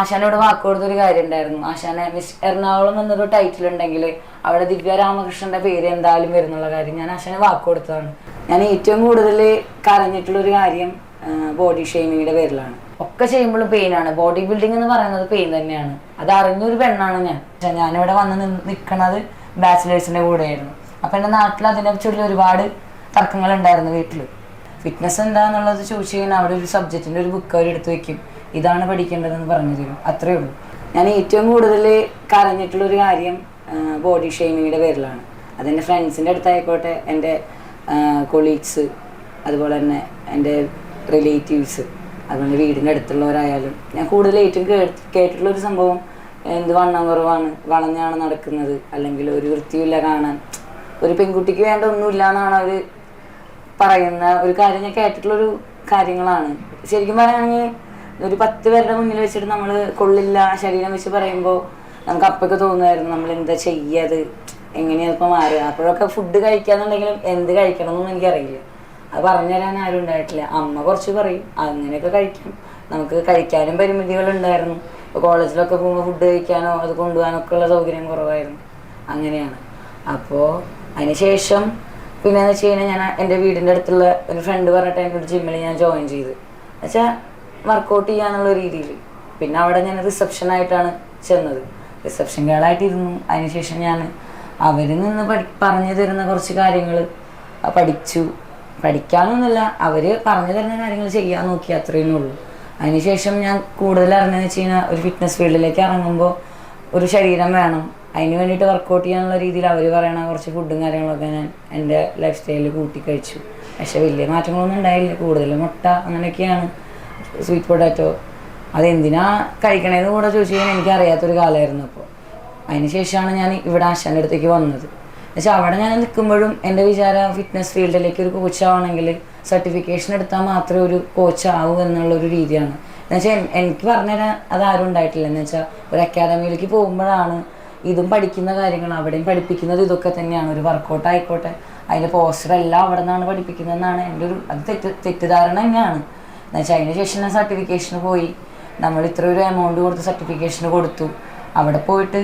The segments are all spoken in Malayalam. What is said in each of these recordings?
ആശാനോട് വാക്ക് കൊടുത്തൊരു കാര്യം ഉണ്ടായിരുന്നു ആശാനെ മിസ് എറണാകുളം എന്നൊരു ടൈറ്റിൽ ഉണ്ടെങ്കിൽ അവിടെ ദിവ്യ രാമകൃഷ്ണന്റെ പേര് എന്തായാലും വരുന്നുള്ള കാര്യം ഞാൻ ആശാനെ വാക്ക് കൊടുത്തതാണ്. ഞാൻ ഏറ്റവും കൂടുതൽ കരഞ്ഞിട്ടുള്ള ഒരു കാര്യം ബോഡി ഷെയ്മിങ്ങിന്റെ പേരിലാണ്. ഒക്കെ ചെയ്യുമ്പോഴും പെയിനാണ് ബോഡി ബിൽഡിംഗ് എന്ന് പറയുന്നത് പെയിൻ തന്നെയാണ്. അത് അറിഞ്ഞൊരു പെണ്ണാണ് ഞാൻ. ഞാനിവിടെ വന്ന് നിൽക്കണത് ബാച്ചിലേഴ്സിന്റെ കൂടെയായിരുന്നു. അപ്പൊ എന്റെ നാട്ടിൽ അതിനെ ചൊല്ലി ഒരുപാട് തർക്കങ്ങൾ ഉണ്ടായിരുന്നു വീട്ടിൽ ഫിറ്റ്നസ് എന്താന്നുള്ളത് ചോദിച്ചു കഴിഞ്ഞാൽ അവിടെ ഒരു സബ്ജക്റ്റിന്റെ ഒരു ബുക്ക് അവർ എടുത്തു വെക്കും. ഇതാണ് പഠിക്കേണ്ടതെന്ന് പറഞ്ഞു തരും. അത്രേ ഉള്ളൂ. ഞാൻ ഏറ്റവും കൂടുതൽ കരഞ്ഞിട്ടുള്ളൊരു കാര്യം ബോഡി ഷെയ്മിങ്ങിന്റെ പേരിലാണ്. അതെന്റെ ഫ്രണ്ട്സിന്റെ അടുത്തായിക്കോട്ടെ എന്റെ കൊളീഗ്സ് അതുപോലെ തന്നെ എന്റെ റിലേറ്റീവ്സ് അതുപോലെ വീടിന്റെ അടുത്തുള്ളവരായാലും. ഞാൻ കൂടുതൽ ഏറ്റവും കേട്ടിട്ടുള്ള ഒരു സംഭവം എന്ത് വണ്ണം കുറവാണ് വളഞ്ഞാണ് നടക്കുന്നത് അല്ലെങ്കിൽ ഒരു വൃത്തിയില്ല കാണാൻ. ഒരു പെൺകുട്ടിക്ക് വേണ്ട ഒന്നുമില്ല എന്നാണ് അവർ പറയുന്ന ഒരു കാര്യം ഞാൻ കേട്ടിട്ടുള്ളൊരു കാര്യങ്ങളാണ്. ശരിക്കും പറയുകയാണെങ്കിൽ ഒരു പത്ത് പേരുടെ മുന്നിൽ വെച്ചിട്ട് നമ്മൾ കൊള്ളില്ല ശരീരം വെച്ച് പറയുമ്പോൾ നമുക്ക് അപ്പൊക്കെ തോന്നുമായിരുന്നു നമ്മൾ എന്താ ചെയ്യാത് എങ്ങനെയാ ഇപ്പം മാറുക? അപ്പോഴൊക്കെ ഫുഡ് കഴിക്കാന്നുണ്ടെങ്കിലും എന്ത് കഴിക്കണം എന്നൊന്നും എനിക്കറിയില്ല. അത് പറഞ്ഞു തരാൻ ആരും ഉണ്ടായിട്ടില്ല. അമ്മ കുറച്ച് പറയും അങ്ങനെയൊക്കെ കഴിക്കും. നമുക്ക് കഴിക്കാനും പരിമിതികൾ ഉണ്ടായിരുന്നു ഇപ്പോൾ കോളേജിലൊക്കെ പോകുമ്പോൾ ഫുഡ് കഴിക്കാനോ അത് കൊണ്ടുപോകാനൊക്കെ ഉള്ള സൗകര്യം കുറവായിരുന്നു. അങ്ങനെയാണ്. അപ്പോൾ അതിനുശേഷം പിന്നെ എന്ന് വെച്ച് കഴിഞ്ഞാൽ ഞാൻ എന്റെ വീടിന്റെ അടുത്തുള്ള ഒരു ഫ്രണ്ട് പറഞ്ഞിട്ട് എന്റെ ഒരു ജിമ്മിൽ ഞാൻ ജോയിൻ ചെയ്ത്. എന്നുവെച്ചാൽ വർക്കൗട്ട് ചെയ്യാനുള്ള രീതിയിൽ. പിന്നെ അവിടെ ഞാൻ റിസപ്ഷൻ ആയിട്ടാണ് ചെന്നത്. റിസപ്ഷൻ ഗേളായിട്ടിരുന്നു അതിനുശേഷം ഞാൻ അവരിൽ നിന്ന് പഠി പറഞ്ഞു തരുന്ന കുറച്ച് കാര്യങ്ങൾ പഠിച്ചു. പഠിക്കാനൊന്നുമില്ല അവർ പറഞ്ഞു തരുന്ന കാര്യങ്ങൾ ചെയ്യാൻ നോക്കി അത്രയേ ഉള്ളൂ. അതിനുശേഷം ഞാൻ കൂടുതൽ അറിഞ്ഞതെന്ന് വെച്ച് കഴിഞ്ഞാൽ ഒരു ഫിറ്റ്നസ് ഫീൽഡിലേക്ക് ഇറങ്ങുമ്പോൾ ഒരു ശരീരം വേണം. അതിന് വേണ്ടിയിട്ട് വർക്കൗട്ട് ചെയ്യാനുള്ള രീതിയിൽ അവർ പറയണ കുറച്ച് ഫുഡും കാര്യങ്ങളൊക്കെ ഞാൻ എന്റെ ലൈഫ് സ്റ്റൈലിൽ കൂട്ടി കഴിച്ചു. പക്ഷെ വലിയ മാറ്റങ്ങളൊന്നും ഉണ്ടായില്ല. കൂടുതൽ മുട്ട അങ്ങനെയൊക്കെയാണ് സ്വീറ്റ് പൊട്ടാറ്റോ അതെന്തിനാ കഴിക്കണേന്ന് കൂടെ ചോദിച്ചു കഴിഞ്ഞാൽ എനിക്കറിയാത്തൊരു കാലമായിരുന്നു അപ്പോൾ അതിന് ശേഷമാണ് ഞാൻ ഇവിടെ ആശാന്റെ അടുത്തേക്ക് വന്നത്. പക്ഷെ അവിടെ ഞാൻ നിൽക്കുമ്പോഴും എന്റെ വിചാരം ഫിറ്റ്നസ് ഫീൽഡിലേക്ക് ഒരു കോച്ചാവണമെങ്കിൽ സർട്ടിഫിക്കേഷൻ എടുത്താൽ മാത്രമേ ഒരു കോച്ചാവൂ എന്നുള്ളൊരു രീതിയാണ്. എന്നുവെച്ചാൽ എനിക്ക് പറഞ്ഞുതരാൻ അതാരും ഉണ്ടായിട്ടില്ല. എന്ന് വെച്ചാൽ ഒരു അക്കാദമിയിലേക്ക് പോകുമ്പോഴാണ് ഇതും പഠിക്കുന്ന കാര്യങ്ങൾ അവിടെയും പഠിപ്പിക്കുന്നത് ഇതൊക്കെ തന്നെയാണ്. ഒരു വർക്കൗട്ട് ആയിക്കോട്ടെ. അതിന്റെ പോസ്റ്റർ എല്ലാം അവിടെ നിന്നാണ് പഠിപ്പിക്കുന്നതെന്നാണ് എന്റെ ഒരു അത് തെറ്റ് തെറ്റിദ്ധാരണ തന്നെയാണ്. എന്നുവെച്ചാൽ അതിന് ശേഷം ഞാൻ സർട്ടിഫിക്കേഷന് പോയി. നമ്മൾ ഇത്ര ഒരു എമൗണ്ട് കൊടുത്ത് സർട്ടിഫിക്കേഷന് കൊടുത്തു. അവിടെ പോയിട്ട്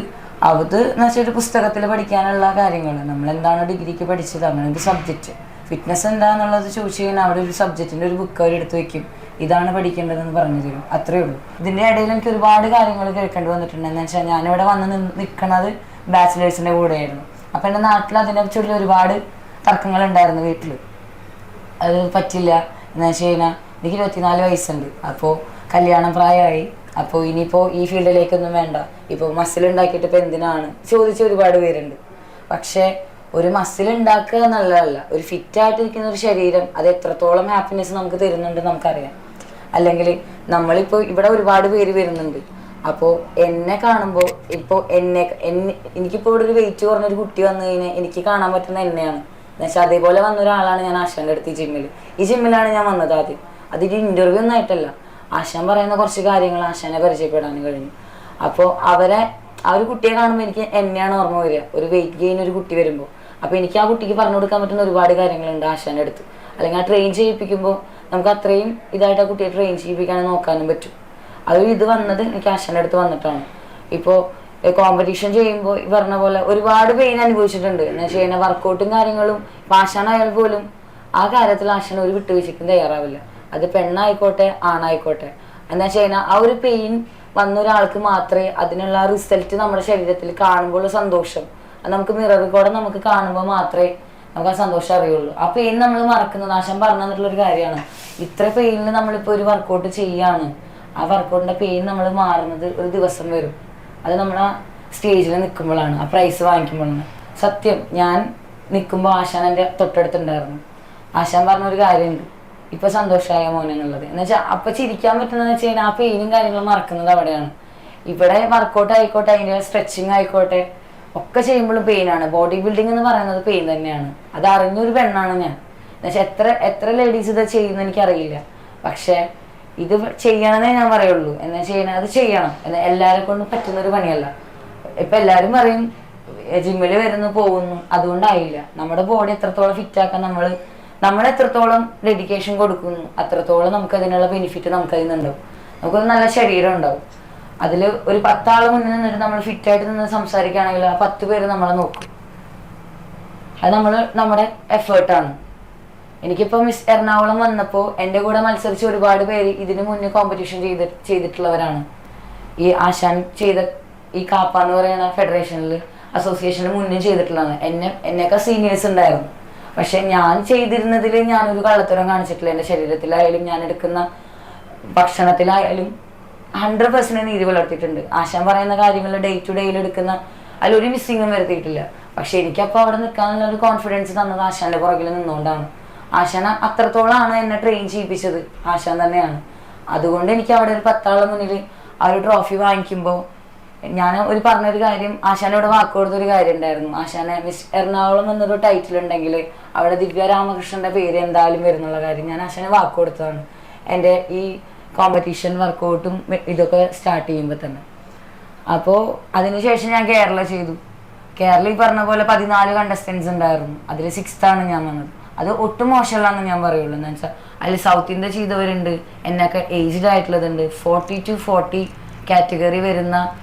അത് എന്ന് വെച്ചാൽ ഒരു പുസ്തകത്തിൽ പഠിക്കാനുള്ള കാര്യങ്ങൾ. നമ്മൾ എന്താണ് ഡിഗ്രിക്ക് പഠിച്ചത്? അങ്ങനെ ഒരു സബ്ജക്റ്റ് ഫിറ്റ്നസ് എന്താണെന്നുള്ളത് ചോദിച്ചു കഴിഞ്ഞാൽ അവിടെ ഒരു സബ്ജക്റ്റിന്റെ ഒരു ബുക്ക് അവർ എടുത്ത് വെക്കും. ഇതാണ് പഠിക്കേണ്ടതെന്ന് പറഞ്ഞു തരും. അത്രയേ ഉള്ളൂ. ഇതിന്റെ ഇടയിൽ എനിക്ക് ഒരുപാട് കാര്യങ്ങൾ കേൾക്കേണ്ടി വന്നിട്ടുണ്ട്. എന്ന് വെച്ചാൽ ഞാനിവിടെ വന്ന് നിൽക്കുന്നത് ബാച്ചിലേഴ്സിന്റെ കൂടെയായിരുന്നു. അപ്പം എന്റെ നാട്ടിൽ അതിനെ ചൊല്ലി ഒരുപാട് തർക്കങ്ങൾ ഉണ്ടായിരുന്നു വീട്ടിൽ അത് പറ്റില്ല. എന്ന് വെച്ച് കഴിഞ്ഞാൽ എനിക്ക് ഇരുപത്തിനാല് വയസ്സുണ്ട്. അപ്പോൾ കല്യാണം പ്രായമായി. അപ്പോൾ ഇനിയിപ്പോൾ ഈ ഫീൽഡിലേക്കൊന്നും വേണ്ട. ഇപ്പോൾ മസിൽ ഉണ്ടാക്കിയിട്ട് ഇപ്പോൾ എന്തിനാണ്? ചോദിച്ച ഒരുപാട് പേരുണ്ട്. പക്ഷേ ഒരു മസിൽ ഉണ്ടാക്കുക എന്നുള്ളതല്ല ഒരു ഫിറ്റായിട്ടിരിക്കുന്ന ഒരു ശരീരം അത് എത്രത്തോളം ഹാപ്പിനെസ് നമുക്ക് തരുന്നുണ്ട് നമുക്കറിയാം. അല്ലെങ്കിൽ നമ്മളിപ്പോൾ ഇവിടെ ഒരുപാട് പേര് വരുന്നുണ്ട്. അപ്പോൾ എന്നെ കാണുമ്പോൾ ഇപ്പോൾ എന്നെ എന്നെ എനിക്കിപ്പോൾ ഇവിടെ ഒരു വെയിറ്റ് കുറഞ്ഞൊരു കുട്ടി വന്നു കഴിഞ്ഞാൽ എനിക്ക് കാണാൻ പറ്റുന്ന എന്നെയാണ്. എന്നുവെച്ചാൽ അതേപോലെ വന്ന ഒരാളാണ് ഞാൻ ആശാന്റെ അടുത്ത് ഈ ജിമ്മിൽ ഈ ജിമ്മിലാണ് ഞാൻ വന്നത് ആദ്യം. അതിന് ഇന്റർവ്യൂ ഒന്നും ആയിട്ടല്ല. ആശാൻ പറയുന്ന കുറച്ച് കാര്യങ്ങൾ ആശാനെ പരിചയപ്പെടാൻ കഴിഞ്ഞു. അപ്പോൾ അവരെ ആ ഒരു കുട്ടിയെ കാണുമ്പോൾ എനിക്ക് എന്നെയാണ് ഓർമ്മ വരിക. ഒരു വെയിറ്റ് ഗെയിൻ ഒരു കുട്ടി വരുമ്പോൾ അപ്പോൾ എനിക്ക് ആ കുട്ടിക്ക് പറഞ്ഞു കൊടുക്കാൻ പറ്റുന്ന ഒരുപാട് കാര്യങ്ങളുണ്ട് ആശാന്റെ അടുത്ത്. അല്ലെങ്കിൽ ആ ട്രെയിൻ ചെയ്യിപ്പിക്കുമ്പോൾ നമുക്ക് അത്രയും ഇതായിട്ട് ആ കുട്ടിയെ ട്രെയിൻ ചെയ്യിപ്പിക്കാനും നോക്കാനും പറ്റും. അത് ഇത് വന്നത് എനിക്ക് ആശാന്റെ അടുത്ത് വന്നിട്ടാണ്. ഇപ്പോൾ കോമ്പറ്റീഷൻ ചെയ്യുമ്പോൾ ഈ പറഞ്ഞ പോലെ ഒരുപാട് പെയിൻ അനുഭവിച്ചിട്ടുണ്ട്. എന്ന് വെച്ച് കഴിഞ്ഞാൽ വർക്കൗട്ടും കാര്യങ്ങളും ഇപ്പം ആശാനായാൽ പോലും ആ കാര്യത്തിൽ ആശാൻ ഒരു വിട്ടുവീഴ്ചയ്ക്കും തയ്യാറാവില്ല. അത് പെണ്ണായിക്കോട്ടെ ആണായിക്കോട്ടെ. എന്താ വെച്ച് കഴിഞ്ഞാൽ ആ ഒരു പെയിൻ വന്ന ഒരാൾക്ക് മാത്രമേ അതിനുള്ള റിസൾട്ട് നമ്മുടെ ശരീരത്തിൽ കാണുമ്പോൾ സന്തോഷം. അത് നമുക്ക് മിററിൽ കൂടെ നമുക്ക് കാണുമ്പോൾ മാത്രമേ നമുക്ക് ആ സന്തോഷം അറിയുള്ളൂ. ആ പെയിൻ നമ്മൾ മറക്കുന്നത് ആശാൻ പറഞ്ഞു തന്നിട്ടുള്ള ഒരു കാര്യമാണ്. ഇത്ര പെയിനിൽ നമ്മളിപ്പോൾ ഒരു വർക്കൗട്ട് ചെയ്യാണ്. ആ വർക്കൗട്ടിന്റെ പെയിൻ നമ്മൾ മാറുന്നത് ഒരു ദിവസം വരും. അത് നമ്മുടെ സ്റ്റേജിൽ നിൽക്കുമ്പോഴാണ് ആ പ്രൈസ് വാങ്ങിക്കുമ്പോഴാണ്. സത്യം ഞാൻ നിൽക്കുമ്പോൾ ആശാൻ എന്റെ തൊട്ടടുത്തുണ്ടായിരുന്നു. ആശാൻ പറഞ്ഞൊരു കാര്യമുണ്ട്. ഇപ്പൊ സന്തോഷമായ മോനെന്നുള്ളത് എന്ന് വെച്ചാൽ അപ്പൊ ചിരിക്കാൻ പറ്റുന്നതെന്ന് വെച്ച് കഴിഞ്ഞാൽ ആ പെയിനും കാര്യങ്ങളും മറക്കുന്നത് അവിടെയാണ്. ഇവിടെ വർക്കൗട്ട് ആയിക്കോട്ടെ അതിന്റെ സ്ട്രെച്ചിങ് ആയിക്കോട്ടെ ഒക്കെ ചെയ്യുമ്പോഴും പെയിനാണ് ബോഡി ബിൽഡിംഗ് എന്ന് പറയുന്നത് പെയിൻ തന്നെയാണ്. അത് അറിഞ്ഞൊരു പെണ്ണാണ് ഞാൻ. എന്നുവെച്ചാൽ എത്ര എത്ര ലേഡീസ് ഇത് ചെയ്യുന്ന എനിക്കറിയില്ല. പക്ഷേ ഇത് ചെയ്യണമെന്നേ ഞാൻ പറയുള്ളൂ. എന്നാ കഴിഞ്ഞാൽ അത് ചെയ്യണം. എന്ന് എല്ലാവരെ കൊണ്ടും പറ്റുന്ന ഒരു പണിയല്ല. ഇപ്പൊ എല്ലാരും പറയും ജിമ്മിൽ വരുന്നു പോകുന്നു. അതുകൊണ്ടായില്ല. നമ്മുടെ ബോഡി എത്രത്തോളം ഫിറ്റ് ആക്കാൻ നമ്മൾ നമ്മൾ എത്രത്തോളം ഡെഡിക്കേഷൻ കൊടുക്കുന്നു അത്രത്തോളം നമുക്ക് അതിനുള്ള ബെനിഫിറ്റ് നമുക്ക് അതിൽ നിന്നുണ്ടാവും നമുക്കൊരു നല്ല ശരീരം ഉണ്ടാവും. അതിൽ ഒരു പത്താൾ മുന്നിൽ നിന്നിട്ട് നമ്മൾ ഫിറ്റായിട്ട് നിന്ന് സംസാരിക്കുകയാണെങ്കിൽ ആ പത്ത് പേര് നമ്മളെ നോക്കും. അത് നമ്മൾ നമ്മുടെ എഫേർട്ടാണ് എനിക്കിപ്പോൾ മിസ് എറണാകുളം വന്നപ്പോൾ എന്റെ കൂടെ മത്സരിച്ച് ഒരുപാട് പേര് ഇതിന് മുന്നേ കോമ്പറ്റീഷൻ ചെയ്ത് ചെയ്തിട്ടുള്ളവരാണ്. ഈ ആശാൻ ചെയ്ത ഈ കാപ്പ എന്ന് പറയുന്ന ഫെഡറേഷനിൽ അസോസിയേഷനിൽ മുന്നേ ചെയ്തിട്ടുള്ളതാണ്. എന്നെ എന്നെയൊക്കെ സീനിയേഴ്സ് ഉണ്ടായിരുന്നു. പക്ഷെ ഞാൻ ചെയ്തിരുന്നതിൽ ഞാനൊരു കള്ളത്തരം കാണിച്ചിട്ടില്ല എന്റെ ശരീരത്തിലായാലും ഞാൻ എടുക്കുന്ന ഭക്ഷണത്തിലായാലും ഹൺഡ്രഡ് പെർസെന്റ് നീതി പുലർത്തിയിട്ടുണ്ട്. ആശാൻ പറയുന്ന കാര്യങ്ങൾ ഡേ ടു ഡേയിൽ എടുക്കുന്ന അതിലൊരു മിസ്സിങ്ങും വരുത്തിയിട്ടില്ല. പക്ഷെ എനിക്കപ്പോൾ അവിടെ നിൽക്കാനുള്ള ഒരു കോൺഫിഡൻസ് തന്നത് ആശാന്റെ പുറകിൽ നിന്നുകൊണ്ടാണ്. ആശാന അത്രത്തോളമാണ് എന്നെ ട്രെയിൻ ചെയ്യിപ്പിച്ചത്. ആശാൻ തന്നെയാണ്. അതുകൊണ്ട് എനിക്ക് അവിടെ ഒരു പത്താളെ മുന്നിൽ ആ ഒരു ട്രോഫി വാങ്ങിക്കുമ്പോൾ ഞാൻ ഒരു പറഞ്ഞൊരു കാര്യം ആശാനോട് വാക്ക് കൊടുത്തൊരു കാര്യം ഉണ്ടായിരുന്നു. ആശാനെ മിസ് എറണാകുളം എന്നൊരു ടൈറ്റിൽ ഉണ്ടെങ്കിൽ അവിടെ ദിവ്യ രാമകൃഷ്ണന്റെ പേര് എന്തായാലും വരുന്നുള്ള കാര്യം ഞാൻ ആശാനെ വാക്ക് കൊടുത്തതാണ്. എന്റെ ഈ കോമ്പറ്റീഷൻ വർക്കൗട്ടും ഇതൊക്കെ സ്റ്റാർട്ട് ചെയ്യുമ്പോൾ തന്നെ. അപ്പോൾ അതിനുശേഷം ഞാൻ കേരള ചെയ്തു. കേരള പറഞ്ഞ പോലെ പതിനാല് കണ്ടസ്റ്റൻസ് ഉണ്ടായിരുന്നു. അതിൽ സിക്സ്ത് ആണ് ഞാൻ വന്നത്. അത് ഒട്ടും മോശമല്ലാന്ന് ഞാൻ പറയുള്ളൂ. എന്ന് വെച്ചാൽ അതിൽ സൗത്ത് ഇന്ത്യ ചെയ്തവരുണ്ട്. എന്നൊക്കെ ഏജ്ഡ് ആയിട്ടുള്ളതുണ്ട്. ഫോർട്ടി ടു ഫോർട്ടി കാറ്റഗറി വരുന്ന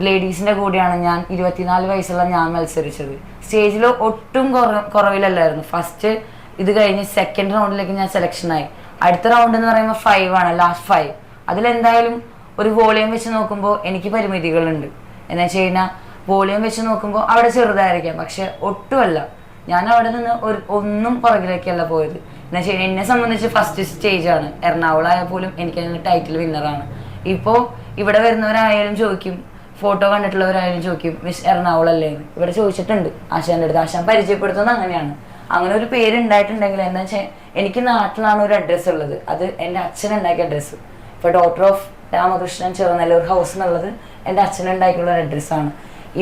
ലേഡീസിന്റെ കൂടെയാണ് ഞാൻ ഇരുപത്തിനാല് വയസ്സുള്ള ഞാൻ മത്സരിച്ചത്. സ്റ്റേജിൽ ഒട്ടും കുറവിലല്ലായിരുന്നു. ഫസ്റ്റ് ഇത് കഴിഞ്ഞ് സെക്കൻഡ് റൗണ്ടിലേക്ക് ഞാൻ സെലക്ഷൻ ആയി. അടുത്ത റൗണ്ട് എന്ന് പറയുമ്പോൾ ഫൈവ് ആണ് ലാസ്റ്റ് ഫൈവ് അതിലെന്തായാലും ഒരു വോളിയം വെച്ച് നോക്കുമ്പോൾ എനിക്ക് പരിമിതികളുണ്ട്. എന്ന് വെച്ച് കഴിഞ്ഞാൽ വോളിയം വെച്ച് നോക്കുമ്പോൾ അവിടെ ചെറുതായിരിക്കാം പക്ഷെ ഒട്ടുമല്ല. ഞാൻ അവിടെ നിന്ന് ഒരു ഒന്നും പുറകിലേക്കല്ല പോയത്. എന്ന് വെച്ച് കഴിഞ്ഞാൽ എന്നെ സംബന്ധിച്ച് ഫസ്റ്റ് സ്റ്റേജ് ആണ്. എറണാകുളം ആയാൽ പോലും എനിക്ക് അതിന് ടൈറ്റിൽ വിന്നറാണ് ഇപ്പോൾ ഇവിടെ വരുന്നവരായാലും ചോദിക്കും ഫോട്ടോ കണ്ടിട്ടുള്ളവരായാലും ചോദിക്കും മിസ് എറണാകുളം അല്ലേ ചോദിച്ചിട്ടുണ്ട്. ആശാന്റെ അടുത്ത് ആശാൻ പരിചയപ്പെടുത്തുന്നത് അങ്ങനെയാണ്. അങ്ങനെ ഒരു പേര് ഉണ്ടായിട്ടുണ്ടെങ്കിൽ എന്താ വെച്ചാൽ എനിക്ക് നാട്ടിലാണ് ഒരു അഡ്രസ്സ് ഉള്ളത്. അത് എന്റെ അച്ഛൻ ഉണ്ടാക്കിയ അഡ്രസ്സ് ഇപ്പോൾ doctor of Ramakrishnan Cherunelloor house എന്നുള്ളത് എന്റെ അച്ഛൻ ഉണ്ടാക്കിയുള്ള ഒരു അഡ്രസ്സാണ്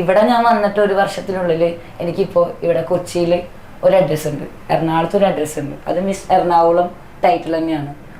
ഇവിടെ ഞാൻ വന്നിട്ട് ഒരു വർഷത്തിനുള്ളിൽ എനിക്കിപ്പോൾ ഇവിടെ കൊച്ചിയിൽ ഒരു അഡ്രസ്സ് ഉണ്ട്. എറണാകുളത്ത് ഒരു അഡ്രസ്സ് ഉണ്ട്. അത് മിസ് എറണാകുളം ടൈറ്റിൽ തന്നെയാണ്.